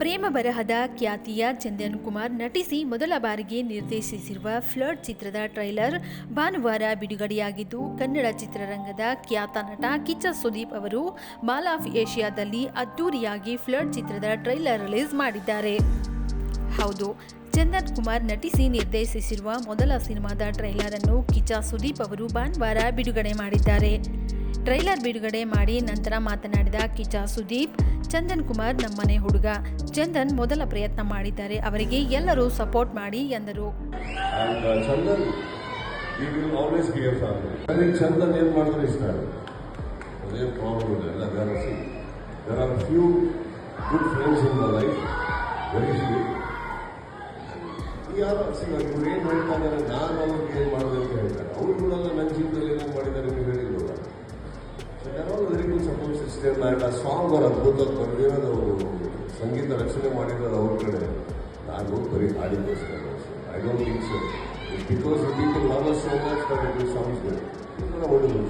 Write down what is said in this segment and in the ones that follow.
ಪ್ರೇಮ ಬರಹದ ಖ್ಯಾತಿಯ ಚಂದನ್ ಕುಮಾರ್ ನಟಿಸಿ ಮೊದಲ ಬಾರಿಗೆ ನಿರ್ದೇಶಿಸಿರುವ ಫ್ಲಡ್ ಚಿತ್ರದ ಟ್ರೈಲರ್ ಭಾನುವಾರ ಬಿಡುಗಡೆಯಾಗಿದ್ದು, ಕನ್ನಡ ಚಿತ್ರರಂಗದ ಖ್ಯಾತ ನಟ ಕಿಚ್ಚ ಸುದೀಪ್ ಅವರು ಮಾಲ್ ಆಫ್ ಏಷ್ಯಾದಲ್ಲಿ ಅದ್ದೂರಿಯಾಗಿ ಫ್ಲಡ್ ಚಿತ್ರದ ಟ್ರೈಲರ್ ರಿಲೀಸ್ ಮಾಡಿದ್ದಾರೆ. ಹೌದು ಚಂದನ್ ಕುಮಾರ್ ನಟಿಸಿ ನಿರ್ದೇಶಿಸಿರುವ ಮೊದಲ ಸಿನಿಮಾದ ಟ್ರೈಲರ್ ಅನ್ನು ಕಿಚ್ಚ ಸುದೀಪ್ ಅವರು ಭಾನುವಾರ ಬಿಡುಗಡೆ ಮಾಡಿದ್ದಾರೆ. ಟ್ರೈಲರ್ ಬಿಡುಗಡೆ ಮಾಡಿ ನಂತರ ಮಾತನಾಡಿದ ಕಿಚಾ ಸುದೀಪ್ ಚಂದನ್ ಕುಮಾರ್ ನಮ್ಮನೆ ಹುಡುಗ. ಚಂದನ್ ಮೊದಲ ಪ್ರಯತ್ನ ಮಾಡಿದ್ದಾರೆ. ಅವರಿಗೆ ಎಲ್ಲರೂ ಸಪೋರ್ಟ್ ಮಾಡಿ ಎಂದರು. And ಏನು Chandan, very good support system and ಆ ಸಾಂಗ್ ಅವ್ರು ಅದ್ಭುತವಾಗಿ ಬರೆದಿರೋದು ಸಂಗೀತ ರಚನೆ ಮಾಡಿರೋದು ಅವ್ರ ಕಡೆ ನಾನು ಬರೀ ಹಾಡಿಗೋಸ್ಕರ I don't think so because people love us so much that it songs ಒಳ್ಳೆಯದು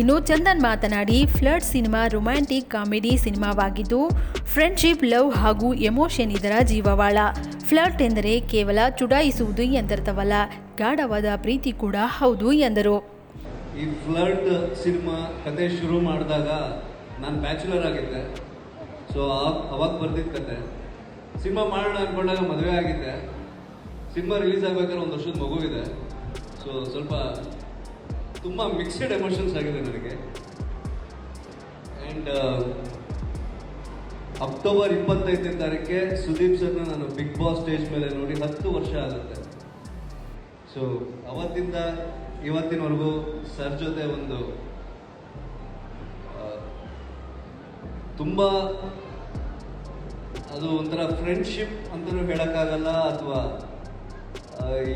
ಇನ್ನು ಚಂದನ್ ಮಾತನಾಡಿ, ಫ್ಲಡ್ ಸಿನಿಮಾ ರೊಮ್ಯಾಂಟಿಕ್ ಕಾಮಿಡಿ ಸಿನಿಮಾವಾಗಿದ್ದು ಫ್ರೆಂಡ್ಶಿಪ್ ಲವ್ ಹಾಗೂ ಎಮೋಷನ್ ಇದರ ಜೀವವಾಳ. ಫ್ಲರ್ಟ್ ಎಂದರೆ ಕೇವಲ ಚುಡಾಯಿಸುವುದು ಎಂದರ್ಥವಲ್ಲ, ಗಾಢವಾದ ಪ್ರೀತಿ ಕೂಡ ಹೌದು ಎಂದರು. ಈ ಫ್ಲಡ್ ಸಿನಿಮಾ ಕತೆ ಶುರು ಮಾಡಿದಾಗ ನಾನು ಬ್ಯಾಚುಲರ್ ಆಗಿದ್ದೆ. ಸೊ ಅವಾಗ ಬರ್ತಿದ್ದ ಕತೆ. ಸಿನಿಮಾ ಮಾಡೋಣ ಅಂದ್ಕೊಂಡಾಗ ಮದುವೆ ಆಗಿದ್ದೆ. ಸಿನಿಮಾ ರಿಲೀಸ್ ಆಗಬೇಕಾದ್ರೆ ಒಂದು ವರ್ಷದ ಮಗು ಇದೆ ಸೊ ಸ್ವಲ್ಪ ತುಂಬ ಮಿಕ್ಸ್ಡ್ ಎಮೋಷನ್ಸ್ ಆಗಿದೆ ನನಗೆ. ಆ್ಯಂಡ್ ಅಕ್ಟೋಬರ್ ಇಪ್ಪತ್ತೈದನೇ ತಾರೀಕೆ ಸುದೀಪ್ ಸರ್ನ ನಾನು ಬಿಗ್ ಬಾಸ್ ಸ್ಟೇಜ್ ಮೇಲೆ ನೋಡಿ ಹತ್ತು ವರ್ಷ ಆಗುತ್ತೆ. ಸೊ ಅವತ್ತಿಂದ ಇವತ್ತಿನವರೆಗೂ ಸರ್ ಜೊತೆ ಒಂದು ತುಂಬ ಅದು ಒಂಥರ ಫ್ರೆಂಡ್ಶಿಪ್ ಅಂತಲೂ ಹೇಳೋಕ್ಕಾಗಲ್ಲ ಅಥವಾ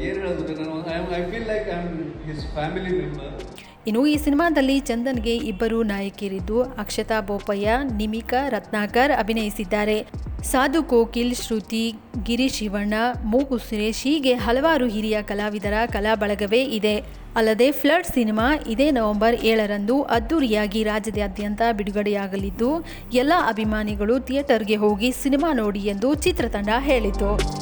ಏನು ಹೇಳೋದು ನಾನು I feel like I am his family member ಇನ್ನು ಈ ಸಿನಿಮಾದಲ್ಲಿ ಚಂದನ್ಗೆ ಇಬ್ಬರು ನಾಯಕಿಯರಿದ್ದು ಅಕ್ಷತಾ ಬೋಪಯ್ಯ, ನಿಮಿಕಾ ರತ್ನಾಕರ್ ಅಭಿನಯಿಸಿದ್ದಾರೆ. ಸಾಧು ಕೋಕಿಲ್, ಶ್ರುತಿ, ಗಿರೀಶ್ ಶಿವಣ್ಣ, ಮೂಗು ಸುರೇಶ್ ಹೀಗೆ ಹಲವಾರು ಹಿರಿಯ ಕಲಾವಿದರ ಕಲಾ ಬಳಗವೇ ಇದೆ. ಅಲ್ಲದೆ ಫ್ಲಡ್ ಸಿನಿಮಾ ಇದೇ ನವೆಂಬರ್ ಏಳರಂದು ಅದ್ದೂರಿಯಾಗಿ ರಾಜ್ಯದಾದ್ಯಂತ ಬಿಡುಗಡೆಯಾಗಲಿದ್ದು, ಎಲ್ಲ ಅಭಿಮಾನಿಗಳು ಥಿಯೇಟರ್ಗೆ ಹೋಗಿ ಸಿನಿಮಾ ನೋಡಿ ಎಂದು ಚಿತ್ರತಂಡ ಹೇಳಿತು.